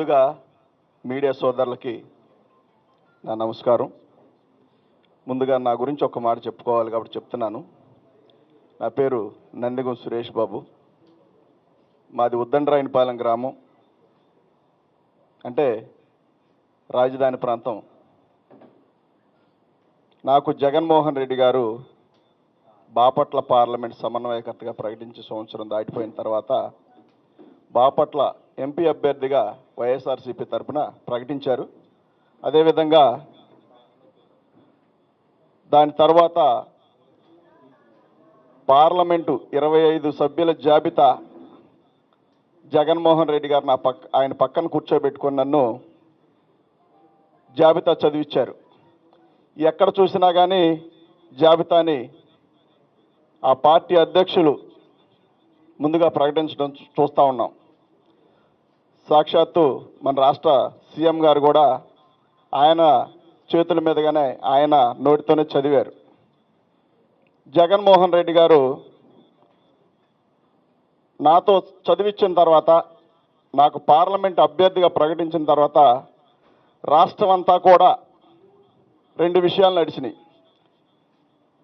ముందుగా మీడియా సోదరులకి నా నమస్కారం. ముందుగా నా గురించి ఒక మాట చెప్పుకోవాలి కాబట్టి చెప్తున్నాను. నా పేరు నందిగం సురేష్ బాబు. మాది ఉద్దండరాయనిపాలెం గ్రామం. అంటే రాజధాని ప్రాంతం. నాకు జగన్మోహన్ రెడ్డి గారు బాపట్ల పార్లమెంట్ సమన్వయకర్తగా ప్రకటించి సంవత్సరం దాటిపోయిన తర్వాత బాపట్ల ఎంపీ అభ్యర్థిగా వైఎస్ఆర్సీపీ తరఫున ప్రకటించారు. అదేవిధంగా దాని తర్వాత పార్లమెంటు ఇరవై ఐదు సభ్యుల జాబితా జగన్మోహన్ రెడ్డి గారు నా పక్క ఆయన పక్కన కూర్చోబెట్టుకుని నన్ను జాబితా చదివిచ్చారు. ఎక్కడ చూసినా కానీ జాబితాని ఆ పార్టీ అధ్యక్షులు ముందుగా ప్రకటించడం చూస్తూ ఉన్నాం. సాక్షాత్తు మన రాష్ట్ర సీఎం గారు కూడా ఆయన చేతుల మీదుగానే ఆయన నోటితోనే చదివారు. జగన్మోహన్ రెడ్డి గారు నాతో చదివించిన తర్వాత నాకు పార్లమెంట్ అభ్యర్థిగా ప్రకటించిన తర్వాత రాష్ట్రం అంతా కూడా రెండు విషయాలు నడిచినాయి.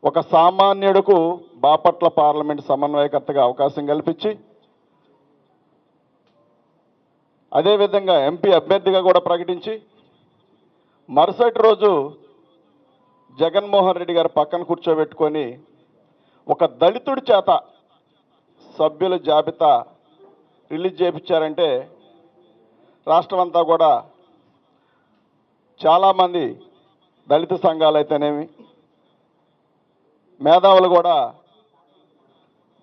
ఒక సామాన్యుడుకు బాపట్ల పార్లమెంట్ సమన్వయకర్తగా అవకాశం కల్పించి అదేవిధంగా ఎంపీ అభ్యర్థిగా కూడా ప్రకటించి మరుసటి రోజు జగన్మోహన్ రెడ్డి గారు పక్కన కూర్చోబెట్టుకొని ఒక దళితుడి చేత సభ్యుల జాబితా రిలీజ్ చేయించారంటే రాష్ట్రం అంతా కూడా చాలామంది దళిత సంఘాలు అయితేనేమి మేధావులు కూడా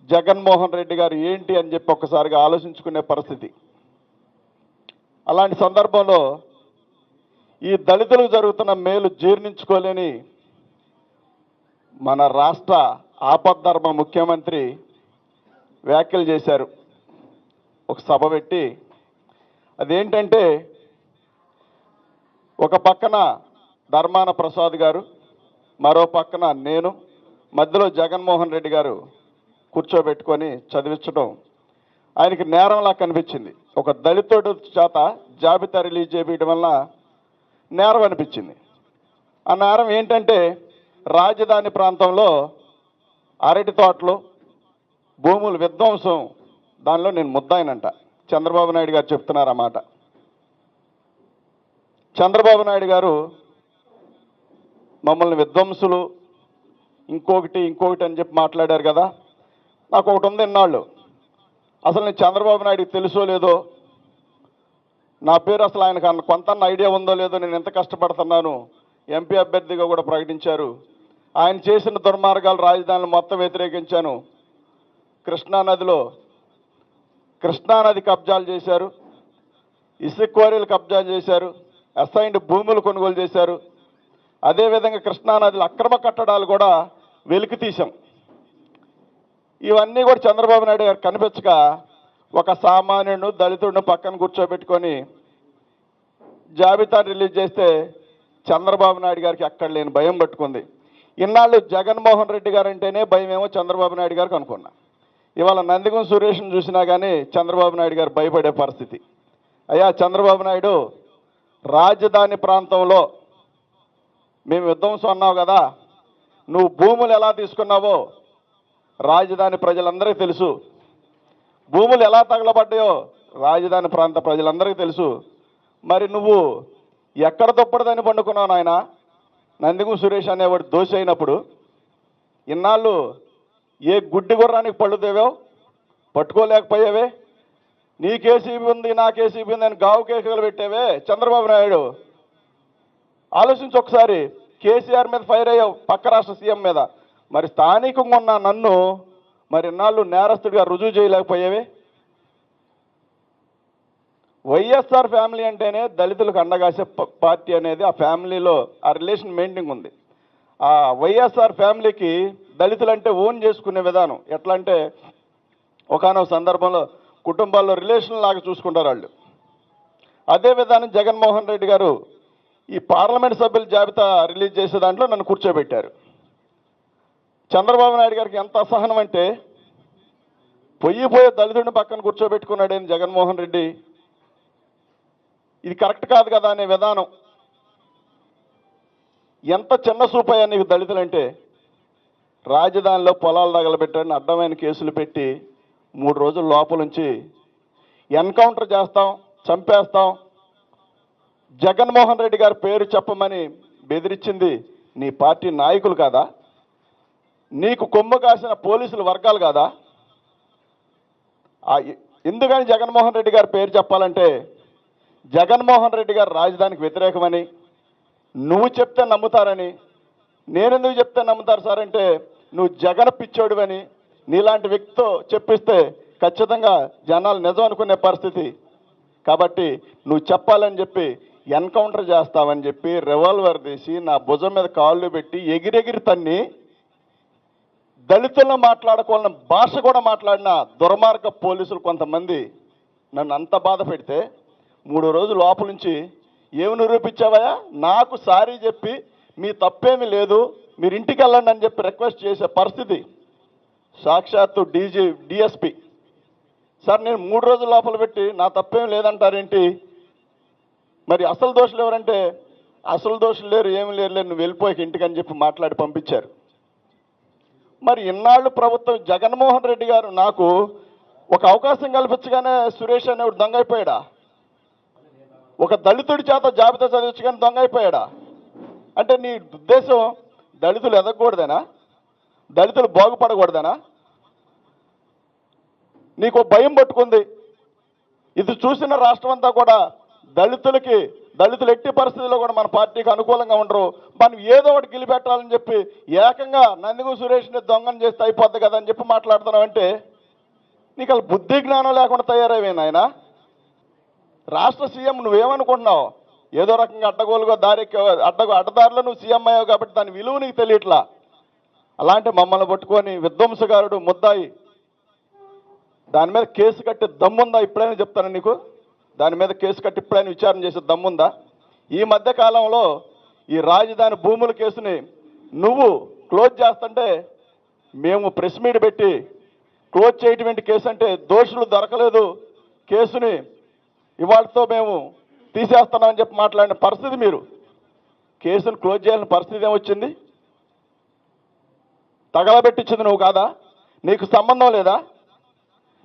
జగన్మోహన్ రెడ్డి గారు ఏంటి అని చెప్పి ఒక్కసారిగా ఆలోచించుకునే పరిస్థితి. అలాంటి సందర్భంలో ఈ దళితులకు జరుగుతున్న మేలు జీర్ణించుకోలేని మన రాష్ట్ర ఆపద్ధర్మ ముఖ్యమంత్రి వ్యాఖ్యలు చేశారు. ఒక సభ పెట్టి అదేంటంటే ఒక పక్కన ధర్మాన ప్రసాద్ గారు మరో పక్కన నేను మధ్యలో జగన్మోహన్ రెడ్డి గారు కూర్చోబెట్టుకొని చదివించడం ఆయనకి నేరంలా కనిపించింది. ఒక దళితుడు చేత జాబితా రిలీజ్ చేయడం వల్ల నేరం అనిపించింది. ఆ నేరం ఏంటంటే రాజధాని ప్రాంతంలో అరటి తోటలు భూముల విధ్వంసం. దానిలో నేను ముద్దాయినంట. చంద్రబాబు నాయుడు గారు చెప్తున్నారు ఆ మాట. చంద్రబాబు నాయుడు గారు మమ్మల్ని విధ్వంసులు ఇంకొకటి ఇంకొకటి అని చెప్పి మాట్లాడారు కదా. నాకు ఒకటి ఉంది ఇన్నాళ్ళు. అసలు నేను చంద్రబాబు నాయుడుకి తెలుసో లేదో నా పేరు అసలు ఆయనకు అన్న కొంత ఐడియా ఉందో లేదో నేను ఎంత కష్టపడుతున్నాను ఎంపీ అభ్యర్థిగా కూడా ప్రకటించారు. ఆయన చేసిన దుర్మార్గాలు రాజధానిని మొత్తం వ్యతిరేకించాను. కృష్ణానదిలో కృష్ణానది కబ్జాలు చేశారు. ఇసుక క్వారీలు కబ్జాలు చేశారు. అసైన్డ్ భూములు కొనుగోలు చేశారు. అదేవిధంగా కృష్ణానదిలో అక్రమ కట్టడాలు కూడా వెలికి తీశాం ఇవన్నీ కూడా చంద్రబాబు నాయుడు గారు కనిపించక ఒక సామాన్యుడు దళితుడిని పక్కన కూర్చోబెట్టుకొని జాబితా రిలీజ్ చేస్తే చంద్రబాబు నాయుడు గారికి అక్కడ లేని భయం పట్టుకుంది. ఇన్నాళ్ళు జగన్మోహన్ రెడ్డి గారు అంటేనే భయం ఏమో చంద్రబాబు నాయుడు గారికి అనుకున్నా. ఇవాళ నందిగం సురేష్ను చూసినా కానీ చంద్రబాబు నాయుడు గారు భయపడే పరిస్థితి. అయ్యా చంద్రబాబు నాయుడు రాజధాని ప్రాంతంలో మేము విధ్వంసం అన్నావు కదా నువ్వు భూములు ఎలా తీసుకున్నావో రాజధాని ప్రజలందరికీ తెలుసు. భూములు ఎలా తగలబడ్డాయో రాజధాని ప్రాంత ప్రజలందరికీ తెలుసు. మరి నువ్వు ఎక్కడ తొప్పడదని పండుకున్నావు నాయన? నందిగు సురేష్ అనేవాడు దోష అయినప్పుడు ఇన్నాళ్ళు ఏ గుడ్డి గుర్రానికి పళ్ళు తేవావు? పట్టుకోలేకపోయావే? నీ కేసీబీ ఉంది నా కేసీబీ ఉంది అని గావు కేసులు పెట్టేవే? చంద్రబాబు నాయుడు ఆలోచించి ఒకసారి. కేసీఆర్ మీద ఫైర్ అయ్యావు పక్క రాష్ట్ర సీఎం మీద. మరి స్థానికంగా ఉన్న నన్ను మరి ఇన్నాళ్ళు నేరస్తుడిగా రుజువు చేయలేకపోయేవి? వైఎస్ఆర్ ఫ్యామిలీ అంటేనే దళితులకు అండగాసే పార్టీ అనేది ఆ ఫ్యామిలీలో ఆ రిలేషన్ మెయింటింగ్ ఉంది. ఆ వైఎస్ఆర్ ఫ్యామిలీకి దళితులు అంటే ఓన్ చేసుకునే విధానం ఎట్లా అంటే ఒకనొక సందర్భంలో కుటుంబాల్లో రిలేషన్ లాగా చూసుకుంటారు వాళ్ళు. అదే విధానం జగన్మోహన్ రెడ్డి గారు ఈ పార్లమెంట్ సభ్యుల జాబితా రిలీజ్ చేసే దాంట్లో నన్ను కూర్చోబెట్టారు. చంద్రబాబు నాయుడు గారికి ఎంత అసహనం అంటే పొయ్యి పోయే దళితుడిని పక్కన కూర్చోబెట్టుకున్నాడేం జగన్మోహన్ రెడ్డి. ఇది కరెక్ట్ కాదు కదా అనే విధానం. ఎంత చిన్న సూపయ్యా నీకు దళితులంటే రాజధానిలో పొలాలు తగలబెట్టాడని అడ్డమైన కేసులు పెట్టి మూడు రోజుల లోపలుంచి ఎన్కౌంటర్ చేస్తాం చంపేస్తాం. జగన్మోహన్ రెడ్డి గారి పేరు చెప్పమని బెదిరించింది నీ పార్టీ నాయకులు కాదా? నీకు కొమ్ము కాసిన పోలీసుల వర్గాలు కాదా? ఎందుకని జగన్మోహన్ రెడ్డి గారి పేరు చెప్పాలంటే జగన్మోహన్ రెడ్డి గారు రాజధానికి వ్యతిరేకమని నువ్వు చెప్తే నమ్ముతారని నేనెందుకు చెప్తే నమ్ముతారు సార్ అంటే నువ్వు జగన్ పిచ్చోడివని నీలాంటి వ్యక్తితో చెప్పిస్తే ఖచ్చితంగా జనాలు నిజం అనుకునే పరిస్థితి. కాబట్టి నువ్వు చెప్పాలని చెప్పి ఎన్కౌంటర్ చేస్తావని చెప్పి రివాల్వర్ తీసి నా భుజం మీద కాళ్ళు పెట్టి ఎగిరెగిరి తన్ని దళితులను మాట్లాడుకోవాలని భాష కూడా మాట్లాడిన దుర్మార్గ పోలీసులు కొంతమంది నన్ను అంత బాధ పెడితే మూడు రోజులు లోపల నుంచి ఏమి నిరూపించావయ్యా నాకు సారీ చెప్పి మీ తప్పేమీ లేదు మీరు ఇంటికి వెళ్ళండి అని చెప్పి రిక్వెస్ట్ చేసే పరిస్థితి. సాక్షాత్తు డీజీ డిఎస్పి. సార్ నేను మూడు రోజుల లోపల పెట్టి నా తప్పేం లేదంటారేంటి? మరి అసలు దోషులు ఎవరంటే అసలు దోషులు లేరు ఏమి లేరు లేరు నువ్వు వెళ్ళిపోయి ఇంటికి అని చెప్పి మాట్లాడి పంపించారు. మరి ఇన్నాళ్ళు ప్రభుత్వం జగన్మోహన్ రెడ్డి గారు నాకు ఒక అవకాశం కల్పించగానే సురేష్ అనేవాడు దొంగ అయిపోయాడా ఒక దళితుడి చేత జాబితా చదివించగానే దొంగ అయిపోయాడా అంటే నీ ఉద్దేశం దళితులు ఎదగకూడదేనా? దళితులు బాగుపడకూడదేనా? నీకు భయం పట్టుకుంది. ఇది చూసిన రాష్ట్రం అంతా కూడా దళితులకి దళితులు ఎట్టి పరిస్థితుల్లో కూడా మన పార్టీకి అనుకూలంగా ఉండరు. మనం ఏదో ఒకటి గిలిపెట్టాలని చెప్పి ఏకంగా నందిగు సురేష్ని దొంగను చేస్తే అయిపోద్ది కదా అని చెప్పి మాట్లాడుతున్నావు అంటే నీకు అలా బుద్ధి జ్ఞానం లేకుండా తయారైపోయింది ఆయన. రాష్ట్ర సీఎం నువ్వేమనుకుంటున్నావు? ఏదో రకంగా అడ్డగోలుగా దారి అడ్డగో అడ్డదారిలో నువ్వు సీఎం అయ్యావు కాబట్టి దాని విలువ నీకు తెలియట్లా? అలాంటి మమ్మల్ని పట్టుకొని విధ్వంసకారుడు ముద్దాయి. దాని మీద కేసు కట్టి దమ్ముందా? ఇప్పుడైనా చెప్తాను నీకు? దాని మీద కేసు కట్టి ఇప్పుడైనా విచారణ చేసే దమ్ముందా? ఈ మధ్య కాలంలో ఈ రాజధాని భూముల కేసుని నువ్వు క్లోజ్ చేస్తుంటే మేము ప్రెస్ మీట్ పెట్టి క్లోజ్ చేయటువంటి కేసు అంటే దోషులు దొరకలేదు. కేసుని ఇవాళతో మేము తీసేస్తున్నామని చెప్పి మాట్లాడిన పరిస్థితి మీరు. కేసును క్లోజ్ చేయాలని పరిస్థితి ఏమొచ్చింది? తగలబెట్టించింది నువ్వు కాదా? నీకు సంబంధం లేదా?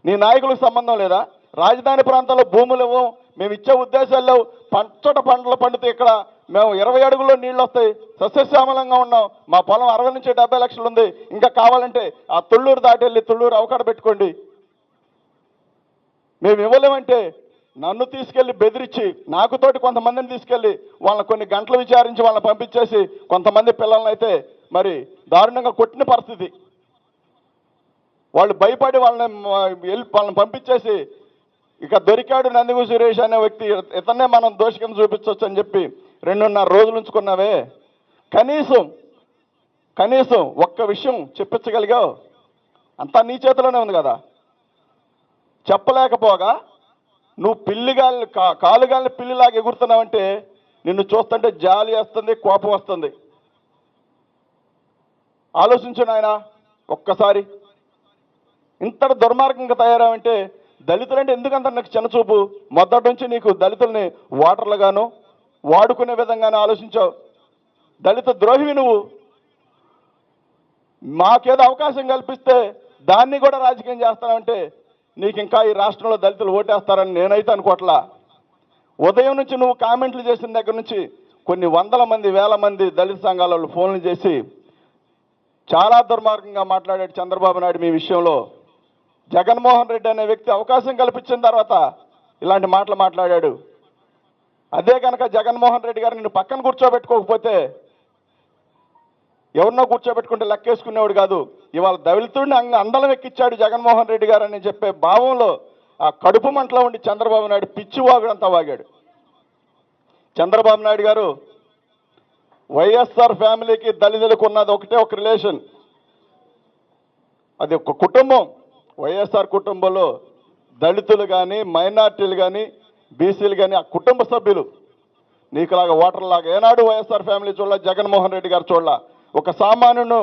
నీ నాయకులకు సంబంధం లేదా? రాజధాని ప్రాంతంలో భూములు ఇవ్వం మేము ఇచ్చే ఉద్దేశాల్లో పంచట పంటలు పండితే ఇక్కడ మేము ఇరవై అడుగుల్లో నీళ్ళు వస్తాయి. సస్యశ్యామలంగా ఉన్నాం. మా పొలం అరవై నుంచి డెబ్బై లక్షలు ఉంది. ఇంకా కావాలంటే ఆ తుళ్ళూరు దాటి వెళ్ళి తుళ్ళూరు అవకాడ పెట్టుకోండి. మేము ఇవ్వలేమంటే నన్ను తీసుకెళ్ళి బెదిరించి నాకు తోటి కొంతమందిని తీసుకెళ్ళి వాళ్ళని కొన్ని గంటలు విచారించి వాళ్ళని పంపించేసి కొంతమంది పిల్లల్ని అయితే మరి దారుణంగా కొట్టిన పరిస్థితి. వాళ్ళు భయపడి వాళ్ళని వెళ్ళి వాళ్ళని పంపించేసి ఇక దొరికాడు నందిగు సురేష్ అనే వ్యక్తి ఇతనే మనం దోషి చూపించవచ్చు అని చెప్పి రెండున్నర రోజులు ఉంచుకున్నావే. కనీసం కనీసం ఒక్క విషయం చెప్పించగలిగావు. అంతా నీ చేతిలోనే ఉంది కదా. చెప్పలేకపోగా నువ్వు పిల్లిగాలి కా కాలుగాలిని పిల్లిలాగా ఎగురుతున్నావంటే నిన్ను చూస్తుంటే జాలి వస్తుంది కోపం వస్తుంది. ఆలోచించు నాయన ఒక్కసారి. ఇంతటి దుర్మార్గంగా తయారావంటే దళితులంటే ఎందుకంత నాకు చిన్నచూపు మొదటి నుంచి నీకు దళితుల్ని ఓటర్లుగాను వాడుకునే విధంగానే ఆలోచించావు. దళిత ద్రోహివి నువ్వు. మాకేదో అవకాశం కల్పిస్తే దాన్ని కూడా రాజకీయం చేస్తానంటే నీకు ఇంకా ఈ రాష్ట్రంలో దళితులు ఓటేస్తారని నేనైతే అనుకోవట్లా ఉదయం నుంచి నువ్వు కామెంట్లు చేసిన దగ్గర నుంచి కొన్ని వందల మంది వేల మంది దళిత సంఘాల వాళ్ళు ఫోన్లు చేసి చాలా దుర్మార్గంగా మాట్లాడాడు చంద్రబాబు నాయుడు మీ విషయంలో. జగన్మోహన్ రెడ్డి అనే వ్యక్తి అవకాశం కల్పించిన తర్వాత ఇలాంటి మాటలు మాట్లాడాడు. అదే కనుక జగన్మోహన్ రెడ్డి గారు నిన్ను పక్కన కూర్చోబెట్టుకోకపోతే ఎవరినో కూర్చోబెట్టుకుంటే లెక్కేసుకునేవాడు కాదు. ఇవాళ దళితుడిని అంగ అందలం ఎక్కిచ్చాడు జగన్మోహన్ రెడ్డి గారు అని చెప్పే భావంలో ఆ కడుపు మంటలో ఉండి చంద్రబాబు నాయుడు పిచ్చి వాగుడంతా వాగాడు. చంద్రబాబు నాయుడు గారు వైఎస్ఆర్ ఫ్యామిలీకి దళితులకు ఉన్నది ఒకటే ఒక రిలేషన్. అది ఒక కుటుంబం. వైఎస్ఆర్ కుటుంబంలో దళితులు కానీ మైనార్టీలు కానీ బీసీలు కానీ ఆ కుటుంబ సభ్యులు నీకులాగా ఓటర్లాగా ఏనాడు వైఎస్ఆర్ ఫ్యామిలీ చూడాల జగన్మోహన్ రెడ్డి గారు చూడాల. ఒక సామాన్యును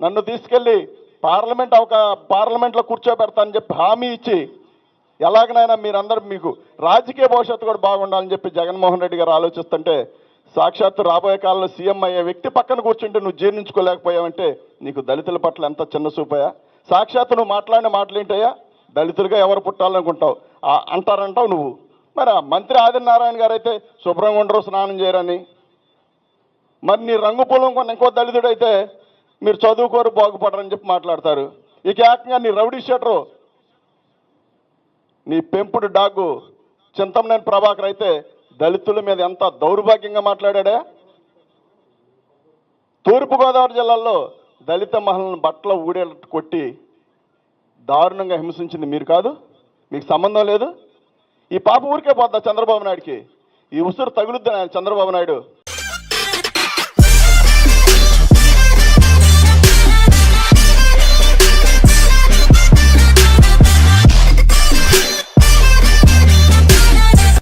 నన్ను తీసుకెళ్ళి పార్లమెంట్ ఒక పార్లమెంట్లో కూర్చోబెడతానని చెప్పి హామీ ఇచ్చి ఎలాగనైనా మీరందరూ మీకు రాజకీయ భవిష్యత్తు కూడా బాగుండాలని చెప్పి జగన్మోహన్ రెడ్డి గారు ఆలోచిస్తుంటే సాక్షాత్తు రాబోయే కాలంలో సీఎం అయ్యే వ్యక్తి పక్కన కూర్చుంటే నువ్వు జీర్ణించుకోలేకపోయావంటే నీకు దళితుల పట్ల ఎంత చిన్న చూపాయా సాక్షాత్తు నువ్వు మాట్లాడిన మాటలేంటయ్యా దళితులుగా ఎవరు పుట్టాలనుకుంటావు? అంటారంటావు నువ్వు. మరి ఆ మంత్రి ఆదినారాయణ గారు అయితే శుభ్రంగా ఉండరు స్నానం చేయరని. మరి నీ రంగు పొలం కొన్న ఇంకో దళితుడు అయితే మీరు చదువుకోరు బాగుపడరని చెప్పి మాట్లాడతారు. ఇక ఏకంగా నీ రౌడీ షెటరు నీ పెంపుడు డాగు చింతమనేని ప్రభాకర్ అయితే దళితుల మీద ఎంత దౌర్భాగ్యంగా మాట్లాడాడే? తూర్పుగోదావరి జిల్లాలో దళిత మహిళలను బట్టల ఊడేటట్టు కొట్టి దారుణంగా హింసించింది మీరు కాదు? మీకు సంబంధం లేదు? ఈ పాప ఊరికే పోద్దా చంద్రబాబు నాయుడికి. ఈ ఉసురు తగులుద్దని ఆయన చంద్రబాబు నాయుడు.